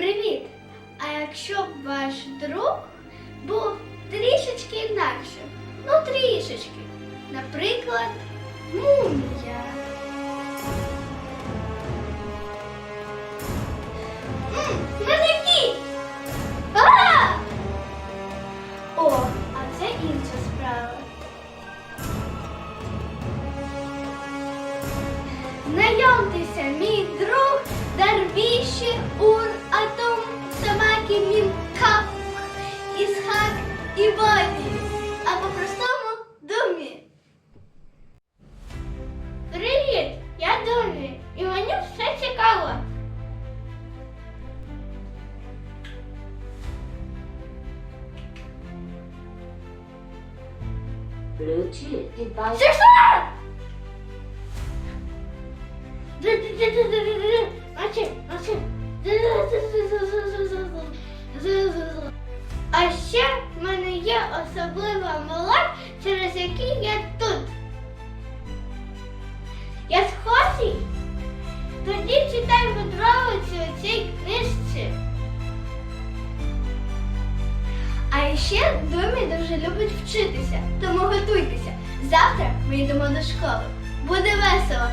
Привіт! А якщо б ваш друг був трішечки інакшим? Ну, трішечки. Наприклад, мумія. М, Не такі! А! О, а це інша справа. Знайомтеся, мій друг Мінкап Ісхак Івані, а по-простому Думі. Привіт, я Думі, і мені все цікаво. Bluetooth device. А ще в мене є особлива мала, через який я тут. Я схожий? Тоді читай подробиці у цій книжці. А ще Домі дуже любить вчитися, тому готуйтеся. Завтра ми йдемо до школи. Буде весело.